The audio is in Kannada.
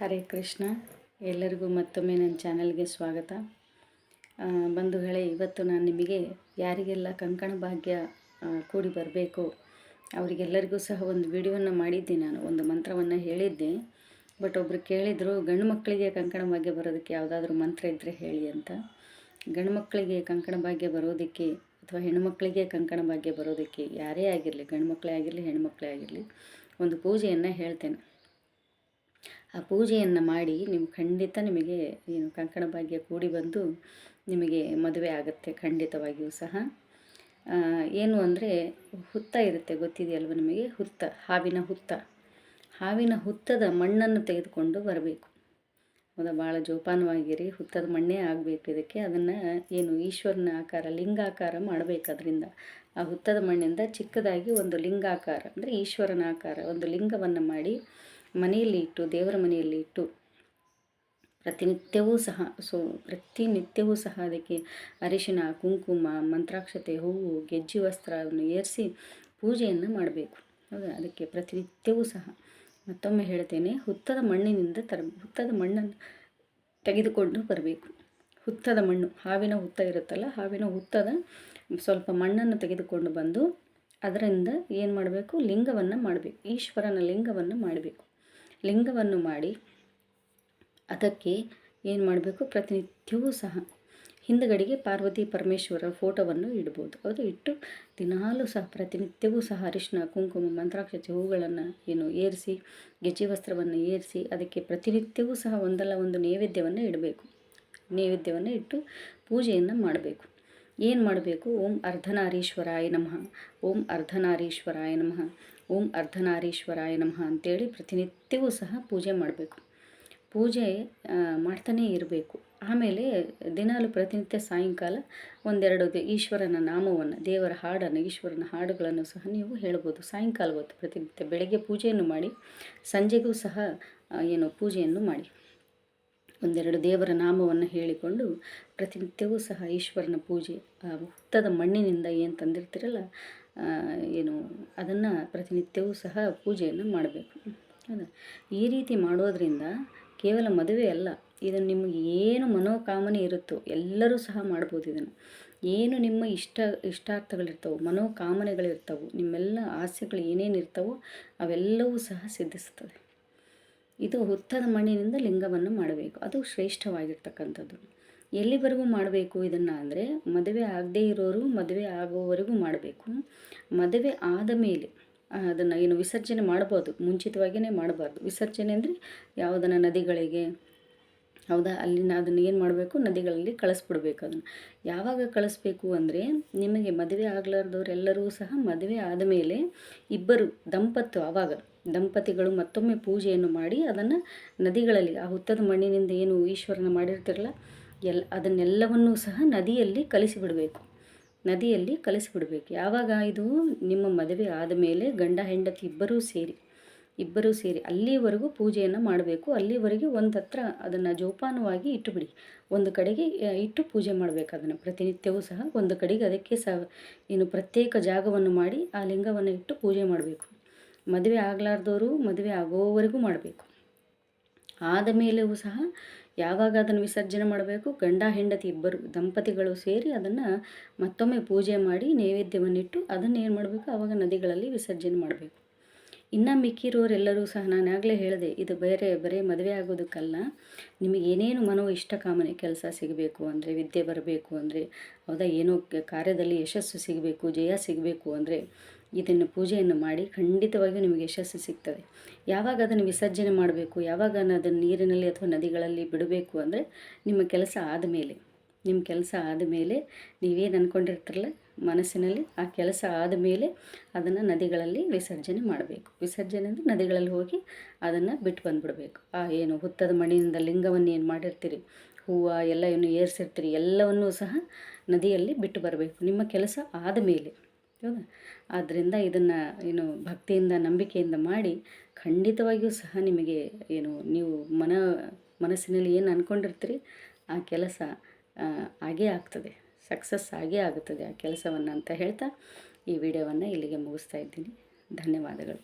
ಹರೇ ಕೃಷ್ಣ. ಎಲ್ಲರಿಗೂ ಮತ್ತೊಮ್ಮೆ ನನ್ನ ಚಾನಲ್ಗೆ ಸ್ವಾಗತ. ಬಂಧುಗಳೇ ಇವತ್ತು ನಾನು ನಿಮಗೆ ಯಾರಿಗೆಲ್ಲ ಕಂಕಣ ಭಾಗ್ಯ ಕೂಡಿ ಬರಬೇಕು, ಅವರಿಗೆಲ್ಲರಿಗೂ ಸಹ ಒಂದು ವಿಡಿಯೋನ ಮಾಡಿದ್ದೆ ನಾನು, ಒಂದು ಮಂತ್ರವನ್ನು ಹೇಳಿದ್ದೆ. ಬಟ್ ಒಬ್ಬರು ಕೇಳಿದರು, ಗಂಡು ಮಕ್ಕಳಿಗೆ ಕಂಕಣ ಭಾಗ್ಯ ಬರೋದಕ್ಕೆ ಯಾವುದಾದ್ರೂ ಮಂತ್ರ ಇದ್ದರೆ ಹೇಳಿ ಅಂತ. ಗಂಡು ಮಕ್ಕಳಿಗೆ ಕಂಕಣ ಭಾಗ್ಯ ಬರೋದಕ್ಕೆ ಅಥವಾ ಹೆಣ್ಣುಮಕ್ಕಳಿಗೆ ಕಂಕಣ ಭಾಗ್ಯ ಬರೋದಕ್ಕೆ ಯಾರೇ ಆಗಿರಲಿ, ಗಂಡು ಮಕ್ಕಳೇ ಆಗಿರಲಿ ಹೆಣ್ಮಕ್ಳೇ ಆಗಿರಲಿ, ಒಂದು ಪೂಜೆಯನ್ನು ಹೇಳ್ತೇನೆ. ಆ ಪೂಜೆಯನ್ನು ಮಾಡಿ ನೀವು ಖಂಡಿತ ನಿಮಗೆ ಏನು ಕಂಕಣ ಭಾಗ್ಯ ಕೂಡಿ ಬಂದು ನಿಮಗೆ ಮದುವೆ ಆಗುತ್ತೆ ಖಂಡಿತವಾಗಿಯೂ ಸಹ. ಏನು ಅಂದರೆ ಹುತ್ತ ಇರುತ್ತೆ ಗೊತ್ತಿದೆಯಲ್ವ ನಿಮಗೆ? ಹುತ್ತ, ಹಾವಿನ ಹುತ್ತ. ಹಾವಿನ ಹುತ್ತದ ಮಣ್ಣನ್ನು ತೆಗೆದುಕೊಂಡು ಬರಬೇಕು. ಹೌದಾ? ಭಾಳ ಜೋಪಾನವಾಗಿರಿ. ಹುತ್ತದ ಮಣ್ಣೇ ಆಗಬೇಕು ಇದಕ್ಕೆ. ಅದನ್ನು ಏನು ಈಶ್ವರನ ಆಕಾರ, ಲಿಂಗಾಕಾರ ಮಾಡಬೇಕು ಅದರಿಂದ ಆ ಹುತ್ತದ ಮಣ್ಣಿಂದ ಚಿಕ್ಕದಾಗಿ ಒಂದು ಲಿಂಗಾಕಾರ, ಅಂದರೆ ಈಶ್ವರನ ಆಕಾರ, ಒಂದು ಲಿಂಗವನ್ನು ಮಾಡಿ ಮನೆಯಲ್ಲಿ ಇಟ್ಟು, ದೇವರ ಮನೆಯಲ್ಲಿ ಇಟ್ಟು ಪ್ರತಿನಿತ್ಯವೂ ಸಹ, ಸೊ ಪ್ರತಿನಿತ್ಯವೂ ಸಹ ಅದಕ್ಕೆ ಅರಿಶಿನ, ಕುಂಕುಮ, ಮಂತ್ರಾಕ್ಷತೆ, ಹೂವು, ಗೆಜ್ಜಿ ವಸ್ತ್ರವನ್ನು ಏರಿಸಿ ಪೂಜೆಯನ್ನು ಮಾಡಬೇಕು. ಹೌದಾ? ಅದಕ್ಕೆ ಪ್ರತಿನಿತ್ಯವೂ ಸಹ ಮತ್ತೊಮ್ಮೆ ಹೇಳ್ತೇನೆ, ಹುತ್ತದ ಮಣ್ಣಿನಿಂದ ತರ, ಹುತ್ತದ ಮಣ್ಣನ್ನು ತೆಗೆದುಕೊಂಡು ಬರಬೇಕು. ಹುತ್ತದ ಮಣ್ಣು, ಹಾವಿನ ಹುತ್ತ ಇರುತ್ತಲ್ಲ, ಹಾವಿನ ಹುತ್ತದ ಸ್ವಲ್ಪ ಮಣ್ಣನ್ನು ತೆಗೆದುಕೊಂಡು ಬಂದು ಅದರಿಂದ ಏನು ಮಾಡಬೇಕು? ಲಿಂಗವನ್ನು ಮಾಡಬೇಕು. ಈಶ್ವರನ ಲಿಂಗವನ್ನು ಮಾಡಬೇಕು. ಲಿಂಗವನ್ನು ಮಾಡಿ ಅದಕ್ಕೆ ಏನು ಮಾಡಬೇಕು? ಪ್ರತಿನಿತ್ಯವೂ ಸಹ ಹಿಂದಗಡೆಗೆ ಪಾರ್ವತಿ ಪರಮೇಶ್ವರ ಫೋಟೋವನ್ನು ಇಡ್ಬೋದು. ಅದು ಇಟ್ಟು ದಿನಾಲೂ ಸಹ ಪ್ರತಿನಿತ್ಯವೂ ಸಹ ಅರಿಶಿನ, ಕುಂಕುಮ ಮಂತ್ರಾಕ್ಷತೆ ಹೂಗಳನ್ನು ಏನು ಏರಿಸಿ ಗೆಜ್ಜೆ ವಸ್ತ್ರವನ್ನು ಏರಿಸಿ ಅದಕ್ಕೆ ಪ್ರತಿನಿತ್ಯವೂ ಸಹ ಒಂದಲ್ಲ ಒಂದು ನೈವೇದ್ಯವನ್ನು ಇಡಬೇಕು. ನೈವೇದ್ಯವನ್ನು ಇಟ್ಟು ಪೂಜೆಯನ್ನು ಮಾಡಬೇಕು. ಏನು ಮಾಡಬೇಕು? ಓಂ ಅರ್ಧನಾರೀಶ್ವರಾಯ ನಮಃ. ಓಂ ಅರ್ಧನಾರೀಶ್ವರಾಯ ನಮಃ. ಓಂ ಅರ್ಧನಾರೀಶ್ವರಾಯ ನಮಃ ಅಂತೇಳಿ ಪ್ರತಿನಿತ್ಯವೂ ಸಹ ಪೂಜೆ ಮಾಡಬೇಕು. ಪೂಜೆ ಮಾಡ್ತಾನೇ ಇರಬೇಕು. ಆಮೇಲೆ ದಿನಾಲು ಪ್ರತಿನಿತ್ಯ ಸಾಯಂಕಾಲ ಒಂದೆರಡು ಈಶ್ವರನ ನಾಮವನ್ನು, ದೇವರ ಹಾಡನ್ನು, ಈಶ್ವರನ ಹಾಡುಗಳನ್ನು ಸಹ ನೀವು ಹೇಳ್ಬೋದು. ಸಾಯಂಕಾಲ ಹೊತ್ತು ಪ್ರತಿನಿತ್ಯ ಬೆಳಗ್ಗೆ ಪೂಜೆಯನ್ನು ಮಾಡಿ, ಸಂಜೆಗೂ ಸಹ ಏನು ಪೂಜೆಯನ್ನು ಮಾಡಿ. ಒಂದೆರಡು ದೇವರ ನಾಮವನ್ನು ಹೇಳಿಕೊಂಡು ಪ್ರತಿನಿತ್ಯವೂ ಸಹ ಈಶ್ವರನ ಪೂಜೆ ಹುತ್ತದ ಮಣ್ಣಿನಿಂದ ಏನು ತಂದಿರ್ತೀರಲ್ಲ ಏನು, ಅದನ್ನು ಪ್ರತಿನಿತ್ಯವೂ ಸಹ ಪೂಜೆಯನ್ನು ಮಾಡಬೇಕು. ಹೌದಾ? ಈ ರೀತಿ ಮಾಡೋದರಿಂದ ಕೇವಲ ಮದುವೆ ಅಲ್ಲ ಇದನ್ನು ನಿಮಗೆ ಏನು ಮನೋಕಾಮನೆ ಇರುತ್ತೋ ಎಲ್ಲರೂ ಸಹ ಮಾಡ್ಬೋದು ಇದನ್ನು. ಏನು ನಿಮ್ಮ ಇಷ್ಟ, ಇಷ್ಟಾರ್ಥಗಳಿರ್ತವೆ, ಮನೋಕಾಮನೆಗಳಿರ್ತವೆ, ನಿಮ್ಮೆಲ್ಲ ಆಸೆಗಳು ಏನೇನು ಇರ್ತವೋ ಅವೆಲ್ಲವೂ ಸಹ ಸಿದ್ಧಿಸುತ್ತದೆ. ಇದು ಹುತ್ತದ ಮಣ್ಣಿನಿಂದ ಲಿಂಗವನ್ನು ಮಾಡಬೇಕು. ಅದು ಶ್ರೇಷ್ಠವಾಗಿರ್ತಕ್ಕಂಥದ್ದು. ಎಲ್ಲಿವರೆಗೂ ಮಾಡಬೇಕು ಇದನ್ನು ಅಂದರೆ ಮದುವೆ ಆಗದೇ ಇರೋರು ಮದುವೆ ಆಗೋವರೆಗೂ ಮಾಡಬೇಕು. ಮದುವೆ ಆದ ಮೇಲೆ ಅದನ್ನು ಏನು ವಿಸರ್ಜನೆ ಮಾಡ್ಬೋದು ಮುಂಚಿತವಾಗಿಯೇ ಮಾಡಬಾರ್ದು. ವಿಸರ್ಜನೆ ಅಂದರೆ ಯಾವುದನ್ನು ನದಿಗಳಿಗೆ, ಹೌದಾ, ಅಲ್ಲಿನ ಅದನ್ನು ಏನು ಮಾಡಬೇಕು, ನದಿಗಳಲ್ಲಿ ಕಳಿಸ್ಬಿಡ್ಬೇಕು ಅದನ್ನು. ಯಾವಾಗ ಕಳಿಸ್ಬೇಕು ಅಂದರೆ ನಿಮಗೆ ಮದುವೆ ಆಗಲಾರ್ದವರೆಲ್ಲರೂ ಸಹ ಮದುವೆ ಆದ ಮೇಲೆ ಇಬ್ಬರು ದಂಪತ್ತು ಆವಾಗ, ದಂಪತಿಗಳು ಮತ್ತೊಮ್ಮೆ ಪೂಜೆಯನ್ನು ಮಾಡಿ ಅದನ್ನು ನದಿಗಳಲ್ಲಿ, ಆ ಹುತ್ತದ ಮಣ್ಣಿನಿಂದ ಏನು ಈಶ್ವರನ ಮಾಡಿರ್ತಿರಲ್ಲ ಎಲ್ ಅದನ್ನೆಲ್ಲವನ್ನೂ ಸಹ ನದಿಯಲ್ಲಿ ಕಲಿಸಿಬಿಡಬೇಕು. ನದಿಯಲ್ಲಿ ಕಲಿಸಿಬಿಡಬೇಕು. ಯಾವಾಗ ಇದು ನಿಮ್ಮ ಮದುವೆ ಆದ ಮೇಲೆ ಗಂಡ, ಹೆಂಡತಿ ಇಬ್ಬರೂ ಸೇರಿ ಇಬ್ಬರೂ ಸೇರಿ ಅಲ್ಲಿವರೆಗೂ ಪೂಜೆಯನ್ನು ಮಾಡಬೇಕು. ಅಲ್ಲಿವರೆಗೆ ಒಂದು ಹತ್ರ ಅದನ್ನು ಜೋಪಾನವಾಗಿ ಇಟ್ಟುಬಿಡಿ. ಒಂದು ಕಡೆಗೆ ಇಟ್ಟು ಪೂಜೆ ಮಾಡಬೇಕು ಅದನ್ನು. ಪ್ರತಿನಿತ್ಯವೂ ಸಹ ಒಂದು ಕಡೆಗೆ ಅದಕ್ಕೆ ಸ, ಏನು ಪ್ರತ್ಯೇಕ ಜಾಗವನ್ನು ಮಾಡಿ ಆ ಲಿಂಗವನ್ನು ಇಟ್ಟು ಪೂಜೆ ಮಾಡಬೇಕು. ಮದುವೆ ಆಗಲಾರ್ದವರು ಮದುವೆ ಆಗೋವರೆಗೂ ಮಾಡಬೇಕು. ಆದ ಮೇಲೆಯೂ ಸಹ ಯಾವಾಗ ಅದನ್ನು ವಿಸರ್ಜನೆ ಮಾಡಬೇಕು, ಗಂಡ, ಹೆಂಡತಿ ಇಬ್ಬರು, ದಂಪತಿಗಳು ಸೇರಿ ಅದನ್ನು ಮತ್ತೊಮ್ಮೆ ಪೂಜೆ ಮಾಡಿ ನೈವೇದ್ಯವನ್ನಿಟ್ಟು ಅದನ್ನು ಏನು ಮಾಡಬೇಕು ಆವಾಗ ನದಿಗಳಲ್ಲಿ ವಿಸರ್ಜನೆ ಮಾಡಬೇಕು. ಇನ್ನು ಮಿಕ್ಕಿರೋರೆಲ್ಲರೂ ಸಹ ನಾನು ಆಗಲೇ ಹೇಳಿದೆ, ಇದು ಬೇರೆ, ಬರೀ ಮದುವೆ ಆಗೋದಕ್ಕಲ್ಲ, ನಿಮಗೆ ಏನೇನು ಮನೋ ಇಷ್ಟ ಕಾಮನೆ ಕೆಲಸ ಸಿಗಬೇಕು ಅಂದರೆ, ವಿದ್ಯೆ ಬರಬೇಕು ಅಂದರೆ, ಹೌದಾ, ಏನೋ ಕಾರ್ಯದಲ್ಲಿ ಯಶಸ್ಸು ಸಿಗಬೇಕು, ಜಯ ಸಿಗಬೇಕು ಅಂದರೆ ಇದನ್ನು ಪೂಜೆಯನ್ನು ಮಾಡಿ ಖಂಡಿತವಾಗಿಯೂ ನಿಮಗೆ ಯಶಸ್ಸು ಸಿಗ್ತದೆ. ಯಾವಾಗ ಅದನ್ನು ವಿಸರ್ಜನೆ ಮಾಡಬೇಕು, ಯಾವಾಗ ಅದನ್ನು ನೀರಿನಲ್ಲಿ ಅಥವಾ ನದಿಗಳಲ್ಲಿ ಬಿಡಬೇಕು ಅಂದರೆ ನಿಮ್ಮ ಕೆಲಸ ಆದಮೇಲೆ ನಿಮ್ಮ ಕೆಲಸ ಆದಮೇಲೆ ನೀವೇನು ಅಂದ್ಕೊಂಡಿರ್ತಿರಲ್ಲ ಮನಸ್ಸಿನಲ್ಲಿ ಆ ಕೆಲಸ ಆದಮೇಲೆ ಅದನ್ನು ನದಿಗಳಲ್ಲಿ ವಿಸರ್ಜನೆ ಮಾಡಬೇಕು. ವಿಸರ್ಜನೆ ಅಂದರೆ ನದಿಗಳಲ್ಲಿ ಹೋಗಿ ಅದನ್ನು ಬಿಟ್ಟು ಬಂದುಬಿಡಬೇಕು. ಆ ಏನು ಹುತ್ತದ ಮಣ್ಣಿನಿಂದ ಲಿಂಗವನ್ನು ಏನು ಮಾಡಿರ್ತೀರಿ, ಹೂವು ಎಲ್ಲ ಏನು ಏರಿಸಿರ್ತೀರಿ ಎಲ್ಲವನ್ನೂ ಸಹ ನದಿಯಲ್ಲಿ ಬಿಟ್ಟು ಬರಬೇಕು. ನಿಮ್ಮ ಕೆಲಸ ಆದಮೇಲೆ ಹೌದಾ ಆದ್ದರಿಂದ ಇದನ್ನು ಏನು ಭಕ್ತಿಯಿಂದ, ನಂಬಿಕೆಯಿಂದ ಮಾಡಿ ಖಂಡಿತವಾಗಿಯೂ ಸಹ ನಿಮಗೆ ಏನು ನೀವು ಮನ, ಮನಸ್ಸಿನಲ್ಲಿ ಏನು ಅಂದ್ಕೊಂಡಿರ್ತೀರಿ ಆ ಕೆಲಸ ಆಗೇ ಆಗ್ತದೆ. ಸಕ್ಸಸ್ ಆಗೇ ಆಗುತ್ತದೆ ಆ ಕೆಲಸವನ್ನು ಅಂತ ಹೇಳ್ತಾ ಈ ವಿಡಿಯೋವನ್ನು ಇಲ್ಲಿಗೆ ಮುಗಿಸ್ತಾ ಇದ್ದೀನಿ. ಧನ್ಯವಾದಗಳು.